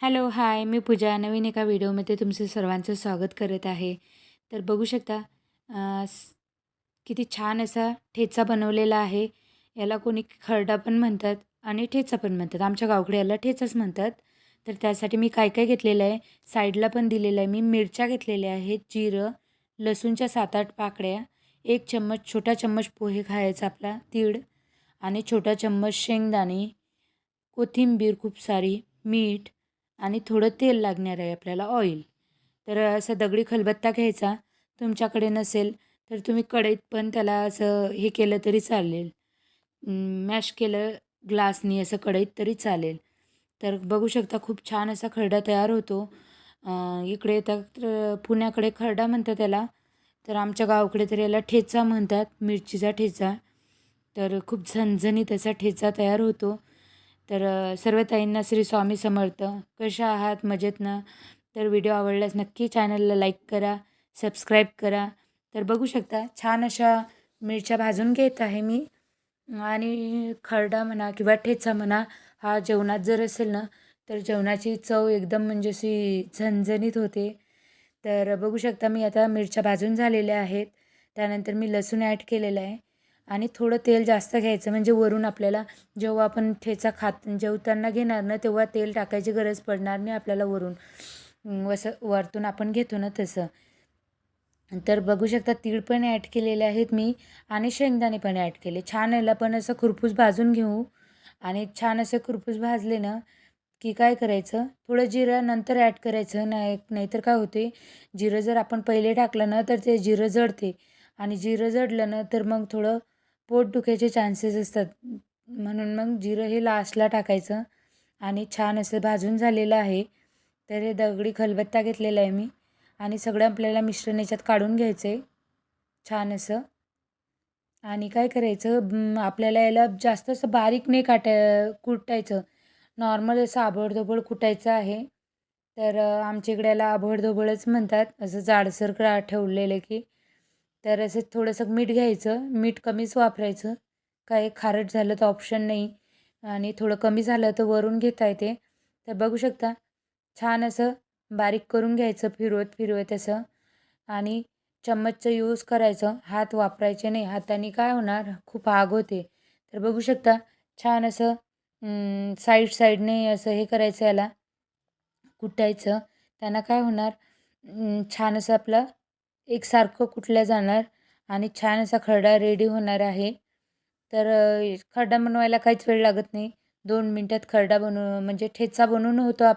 Hello hi. मी पूजा. नवीन एका व्हिडिओमध्ये तुमचं सर्वांचं स्वागत करत आहे. तर बघू शकता किती छान असा ठेचा बनवलेला आहे. याला कोणी खरडा पण म्हणतात आणि ठेचा पण म्हणतात. आमच्या गावकडे याला ठेचाच म्हणतात. तर त्यासाठी मी काय काय घेतलेलं आहे? साईडला पण दिलेलं आहे. मी मिरच्या घेतलेल्या आहेत जिरं लसूणच्या सात आठ पाकड्या एक चम्मच छोटा चम्मच पोहे खायचा आपला तीळ आणि छोटा चम्मच शेंगदाणे कोथिंबीर खूप सारी मीठ आणि थोडं तेल लागणार आहे आपल्याला ऑइल तर असं दगडी खलबत्ता घ्यायचा. तुमच्याकडे नसेल तर तुम्ही कढईत पण त्याला असं हे केलं तरी चालेल. मॅश केलं ग्लासनी असं कढईत तरी चालेल. तर बघू शकता खूप छान असा खरडा तयार होतो. इकडे तर पुण्याकडे खरडा म्हणतात त्याला तर आमच्या गावाकडे तर याला ठेचा म्हणतात मिरचीचा ठेचा. तर खूप झणझणीत असा ठेचा तयार होतो. तर सर्व ताईंना श्री स्वामी समर्थ. कशा आहात? मजेत ना? तर व्हिडिओ आवडल्यास नक्की चॅनलला लाईक करा सबस्क्राईब करा. तर बघू शकता छान अशा मिरच्या भाजून घेत आहे मी. आणि खरडा म्हणा किंवा ठेचा म्हणा हा जेवणात जर असेल ना तर जेवणाची चव एकदम म्हणजे अशी झणझणीत होते. तर बघू शकता मी आता मिरच्या भाजून झालेल्या आहेत. त्यानंतर मी लसूण ॲड केलेलं आहे. आणि थोडं तेल जास्त घ्यायचं. म्हणजे वरून आपल्याला जेव्हा आपण ठेचा खात जेवताना घेणार ना तेव्हा तेल टाकायची गरज पडणार नाही आपल्याला वरून. वसं वरतून आपण घेतो ना तसं. तर बघू शकता तीळ पण ॲड केलेले आहेत मी आणि शेंगदाणे पण ॲड केले. छान याला पण असं खुरपूस भाजून घेऊ. आणि छान असं खुरपूस भाजले ना की काय करायचं? थोडं जिरं नंतर ॲड करायचं. नाही नाहीतर काय होते? जिरं जर आपण पहिले टाकलं ना तर ते जिरं जळते. आणि जिरं जडलं ना तर मग थोडं पोट दुखायचे चान्सेस असतात. म्हणून मग जिरं हे लास्टला टाकायचं आणि छान असं भाजून झालेलं आहे. तर हे दगडी खलबत्ता घेतलेला आहे मी आणि सगळं आपल्याला मिश्रण याच्यात काढून घ्यायचं आहे छान असं. आणि काय करायचं? आपल्याला याला जास्त असं बारीक नाही काटा कुटायचं. नॉर्मल असं आबडधोबड कुटायचं आहे. तर आमच्या इकडे याला आबडधोबडच म्हणतात. असं जाडसर का ठेवलेलं की तर असं थोडंसं मीठ घ्यायचं. मीठ कमीच वापरायचं. काय खारट झालं तर ऑप्शन नाही. आणि थोडं कमी झालं तर वरून घेता येते. तर बघू शकता छान असं बारीक करून घ्यायचं फिरवत फिरवत असं. आणि चम्मचचं यूज करायचं. हात वापरायचे नाही. हाताने काय होणार? खूप आग होते. तर बघू शकता छान असं साईड साईडने असं हे करायचं याला. कुटायचं. त्यांना काय होणार? छान असं आपलं एकसारखं कुठल्या जाणार आणि छान असा खरडा रेडी होणार आहे. तर खरडा बनवायला काहीच वेळ लागत नाही. दोन मिनटात खरडा बनव म्हणजे ठेचा बनवून होतो आपला.